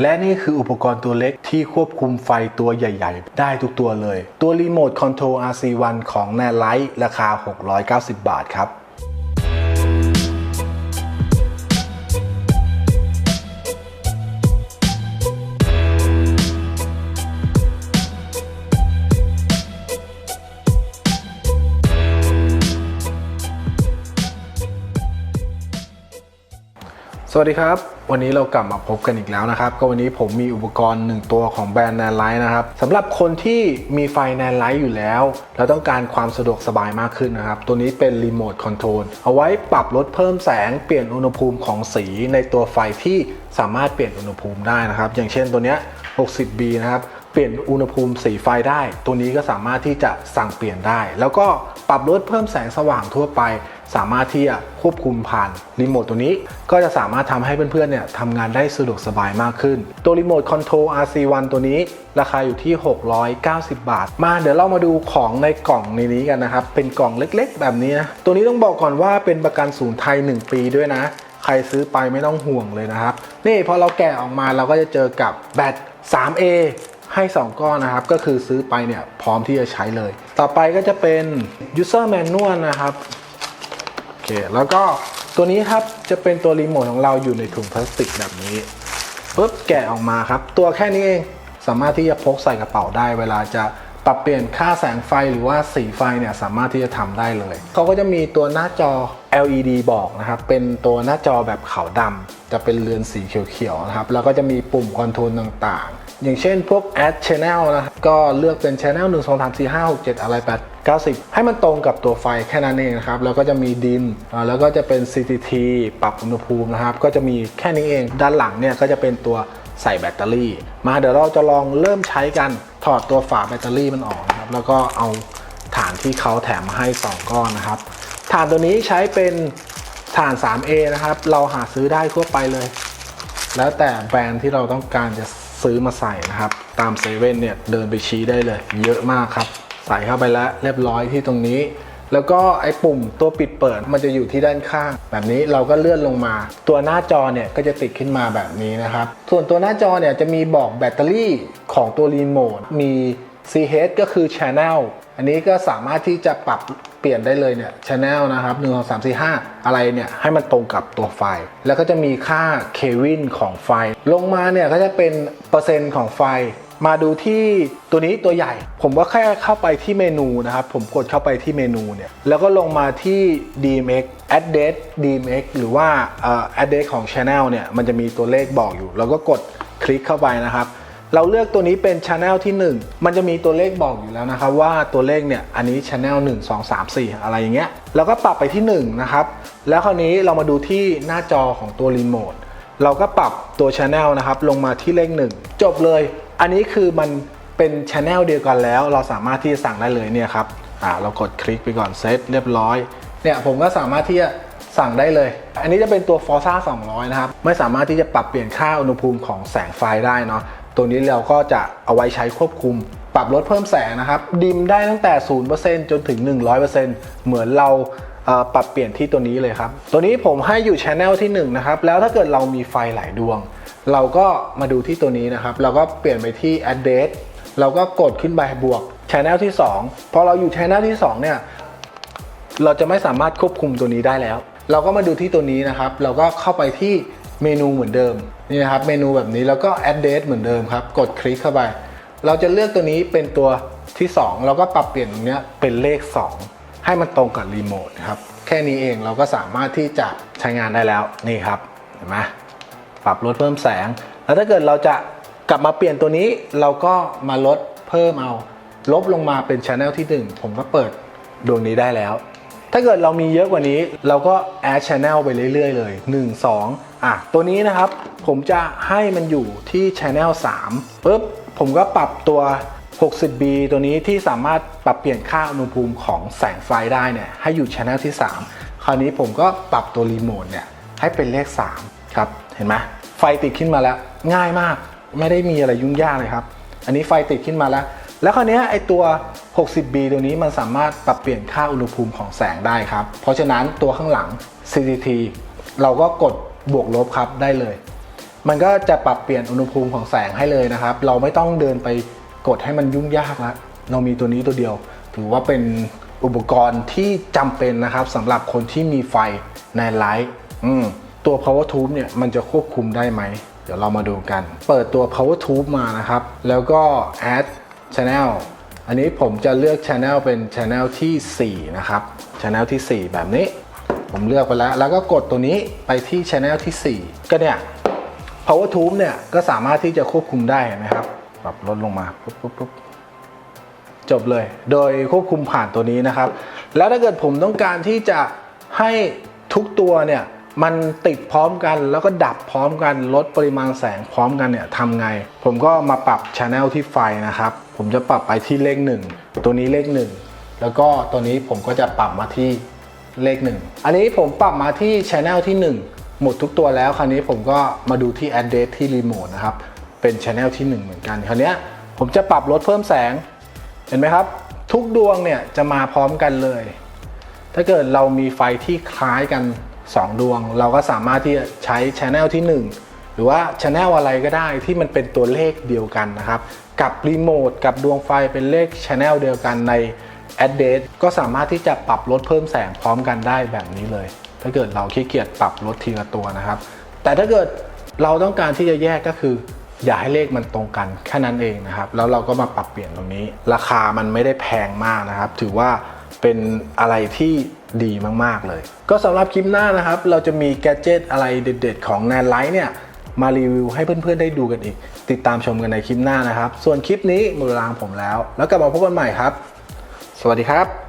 และนี่คืออุปกรณ์ตัวเล็กที่ควบคุมไฟตัวใหญ่ ๆ ได้ทุกตัวเลย ตัวรีโมทคอนโทรล RC1 ของแนไลท์ราคา 690 บาทครับ สวัสดีครับ วันนี้เรากลับมาพบกันอีกแล้วนะครับ ก็วันนี้ผมมีอุปกรณ์หนึ่งตัวของแบรนด์แนนไลท์นะครับสำหรับคนที่มีไฟแนนไลท์อยู่แล้ว แล้วต้องการความสะดวกสบายมากขึ้นนะครับ ตัวนี้เป็นรีโมทคอนโทรลเอาไว้ปรับลดเพิ่มแสงเปลี่ยนอุณหภูมิของสีในตัวไฟที่สามารถเปลี่ยนอุณหภูมิได้นะครับ อย่างเช่นตัวเนี้ย 60B นะครับ เปลี่ยนอุณหภูมิสีไฟได้ ตัวนี้ก็สามารถที่จะสั่งเปลี่ยนได้ แล้วก็ปรับลดเพิ่มแสงสว่างทั่วไป สามารถที่จะควบคุมผ่านรีโมทตัวนี้ ก็จะสามารถทำให้เพื่อนๆเนี่ยทำงานได้สะดวกสบายมากขึ้น ตัวรีโมทคอนโทรล RC1 ตัวนี้ ราคาอยู่ที่ 690 บาท มาเดี๋ยวเรามาดูของในกล่องในนี้กันนะครับ เป็นกล่องเล็กๆ แบบนี้นะตัวนี้ต้องบอกก่อนว่าเป็นประกันศูนย์ไทย 1 ปีด้วยนะ ใครซื้อไปไม่ต้องห่วงเลยนะครับ นี่พอเราแกะออกมาเราก็จะเจอกับแบต 3A ให้ 2 ก้อนนะครับ ก็คือซื้อไปเนี่ยพร้อมที่จะใช้เลย ต่อไปก็จะเป็น user manual นะครับโอเคแล้วก็ตัวนี้ครับจะเป็นตัวรีโมทของเราอยู่ในถุงพลาสติกแบบนี้ปุ๊บแกะออกมาครับ ตัวแค่นี้เองสามารถที่จะพกใส่กระเป๋าได้ เวลาจะปรับเปลี่ยนค่าแสงไฟหรือว่าสีไฟเนี่ยสามารถที่จะทำได้เลย เขาก็จะมีตัวหน้าจอ LED บอกนะครับ เป็นตัวหน้าจอแบบขาวดำจะเป็นเรือนสีเขียวๆนะครับ แล้วก็จะมีปุ่มคอนโทรลต่างๆ อย่างเช่นพวก Ad channel นะครับก็เลือกเป็น channel 1 2 3 4 5 6 7 อะไร8 90 ให้มันตรงกับตัวไฟแค่นั้นเองนะครับ แล้วก็จะมีดิน แล้วก็จะเป็น CCT ปรับอุณหภูมินะครับ ก็จะมีแค่นี้เอง ด้านหลังเนี่ยก็จะเป็นตัวใส่แบตเตอรี่ มาเดี๋ยวเราจะลองเริ่มใช้กัน ถอดตัวฝาแบตเตอรี่มันออกนะครับ แล้วก็เอาฐานที่เขาแถมมาให้ 2 ก้อนนะครับ ฐานตัวนี้ใช้เป็นฐาน 3A นะครับ เราหาซื้อได้ทั่วไปเลย แล้วแต่แบรนด์ที่เราต้องการจะ ซื้อมาใส่นะครับ ตามเซเว่นเนี่ยเดินไปชี้ได้เลย เยอะมากครับ ใส่เข้าไปแล้วเรียบร้อยที่ตรงนี้ แล้วก็ไอ้ปุ่มตัวปิดเปิดมันจะอยู่ที่ด้านข้าง แบบนี้เราก็เลื่อนลงมา ตัวหน้าจอเนี่ยก็จะติดขึ้นมาแบบนี้นะครับ ส่วนตัวหน้าจอเนี่ยจะมีบอกแบตเตอรี่ของตัวรีโมทมี CH ก็คือ Channel อันนี้ก็สามารถที่จะปรับเปลี่ยนได้เลยเนี่ย Channel นะครับ1 2 3 4 5 อะไรเนี่ยให้มันตรงกับตัวไฟแล้วก็จะมีค่าเควินของไฟลงมาเนี่ยก็จะเป็นเปอร์เซ็นต์ของไฟมาดูที่ตัวนี้ตัวใหญ่ ผมก็แค่เข้าไปที่เมนูนะครับ ผมกดเข้าไปที่เมนูเนี่ย แล้วก็ลงมาที่ DMX address DMX หรือว่าเอ่อ address ของ Channel เนี่ย มันจะมีตัวเลขบอกอยู่ แล้วก็กดคลิกเข้าไปนะครับ เราเลือกตัวนี้เป็น Channel ที่ 1 มันจะมีตัวเลขบอกอยู่แล้วนะครับว่าตัวเลขเนี่ยอันนี้ Channel 1 2 3 4 อะไรอย่างเงี้ยแล้วก็ปรับไปที่1นะครับแล้วคราวนี้เรามาดูที่หน้าจอของตัวรีโมทเราก็ปรับตัว Channel นะครับลงมาที่เลข 1 จบเลย อันนี้คือมันเป็น Channel เดียวกันแล้ว เราสามารถที่จะสั่งได้เลยเนี่ยครับอ่าเรากดคลิกไปก่อนเซตเรียบร้อยเนี่ยผมก็สามารถที่จะ สั่งได้เลย อันนี้จะเป็นตัว Forza 200 นะครับ ไม่สามารถที่จะปรับเปลี่ยนค่าอุณหภูมิของแสงไฟได้เนาะ ตัวนี้เราก็จะเอาไว้ใช้ควบคุม ปรับลดเพิ่มแสงนะครับ ดิมได้ตั้งแต่ 0%จนถึง 100%เหมือนเราปรับเปลี่ยนที่ตัวนี้เลยครับ ตัวนี้ผมให้อยู่ Channel ที่1นะครับ แล้วถ้าเกิดเรามีไฟหลายดวง เราก็มาดูที่ตัวนี้นะครับ เราก็เปลี่ยนไปที่ address เราก็กดขึ้นไปบวก Channel ที่2พอเราอยู่ Channel ที่2เนี่ย เราจะไม่สามารถควบคุมตัวนี้ได้แล้ว เราก็มาดูที่ตัวนี้นะครับ เราก็เข้าไปที่เมนูเหมือนเดิมนี่นะครับเมนูแบบนี้แล้วก็ address เหมือนเดิมครับ กดคลิกเข้าไป เราจะเลือกตัวนี้เป็นตัวที่2เราก็ปรับเปลี่ยนตรงนี้เป็นเลข 2 ให้มันตรงกับรีโมทครับแค่นี้เองเราก็สามารถที่จะใช้งานได้แล้วนี่ครับเห็นไหมปรับลดเพิ่มแสง แล้วถ้าเกิดเราจะกลับมาเปลี่ยนตัวนี้เราก็มาลดเพิ่มเอา ลบลงมาเป็นช anel ที่ 1 ผมก็เปิดดวงนี้ได้แล้ว ถ้าเกิดเรามีเยอะกว่านี้ เราก็ add channel ไปเรื่อยๆ เลย 1 2 อะ ตัวนี้นะครับ ผมจะให้มันอยู่ที่ channel 3ปุ๊บผมก็ปรับตัว 60B ตัวนี้ที่สามารถปรับเปลี่ยนค่าอุณหภูมิของแสงไฟได้เนี่ยให้อยู่ channel ที่ 3 คราวนี้ผมก็ปรับตัวรีโมทเนี่ยให้เป็นเลข 3 ครับ เห็นไหมไฟติดขึ้นมาแล้ว ง่ายมากไม่ได้มีอะไรยุ่งยากเลยครับ อันนี้ไฟติดขึ้นมาแล้ว แล้วคราวนี้ไอตัว 60B ตัวนี้มันสามารถปรับเปลี่ยนค่าอุณหภูมิของแสงได้ครับ เพราะฉะนั้นตัวข้างหลัง CCT เราก็กดบวกลบครับได้เลย มันก็จะปรับเปลี่ยนอุณหภูมิของแสงให้เลยนะครับ เราไม่ต้องเดินไปกดให้มันยุ่งยากละเรามีตัวนี้ตัวเดียว ถือว่าเป็นอุปกรณ์ที่จำเป็นนะครับสำหรับคนที่มีไฟในไลท์ตัว power tube เนี่ยมันจะควบคุมได้ไหม เดี๋ยวเรามาดูกัน เปิดตัว power tube มานะครับ แล้วก็ add channel อันนี้ผมจะเลือก channel เป็น channel ที่ 4 นะครับ channel ที่ 4 แบบนี้ ผมเลือกไปแล้ว แล้วก็กดตัวนี้ไปที่ channel ที่ 4 ก็เนี่ย power tube เนี่ยก็สามารถที่จะควบคุมได้นไหมครับปรับลดลงมาปุ๊บปุ๊บปุ๊บจบเลย โดยควบคุมผ่านตัวนี้นะครับ แล้วถ้าเกิดผมต้องการที่จะให้ทุกตัวเนี่ยมันติดพร้อมกันแล้วก็ดับพร้อมกันลดปริมาณแสงพร้อมกันเนี่ยทำไง ผมก็มาปรับช anel ที่ไฟนะครับ ผมจะปรับไปที่เลขหนึ่งตัวนี้เลขหนึ่งแล้วก็ตัวนี้ผมก็จะปรับมาที่เลขหนึ่งอันนี้ผมปรับมาที่ช anel ที่ 1 หมดทุกตัวแล้ว คราวนี้ผมก็มาดูที่ address ที่รีโมทนะครับ เป็นช anel ที่ 1 เหมือนกัน คราวนี้ผมจะปรับลดเพิ่มแสง เห็นไหมครับ ทุกดวงเนี่ยจะมาพร้อมกันเลย ถ้าเกิดเรามีไฟที่คล้ายกัน 2 ดวง เราก็สามารถที่จะใช้ช anel ที่ 1 หรือว่าช anel อะไรก็ได้ที่มันเป็นตัวเลขเดียวกันนะครับ กับรีโมทกับดวงไฟเป็นเลขช anel เดียวกันใน address ก็สามารถที่จะปรับลดเพิ่มแสงพร้อมกันได้แบบนี้เลย ถ้าเกิดเราขี้เกียจปรับลดทีละตัวนะครับ แต่ถ้าเกิดเราต้องการที่จะแยกก็คือ อย่าให้เลขมันตรงกันแค่นั้นเองนะครับ แล้วเราก็มาปรับเปลี่ยนตรงนี้ ราคามันไม่ได้แพงมากนะครับ ถือว่าเป็นอะไรที่ดีมาก ๆ เลย ก็สำหรับคลิปหน้านะครับ เราจะมีแกดเจิตอะไรเด็ด ๆ ของแนนไลท์เนี่ย มารีวิวให้เพื่อนๆได้ดูกันอีก ติดตามชมกันในคลิปหน้านะครับ ส่วนคลิปนี้หมดเวลางผมแล้ว แล้วกลับมาพบกันใหม่ครับ สวัสดีครับ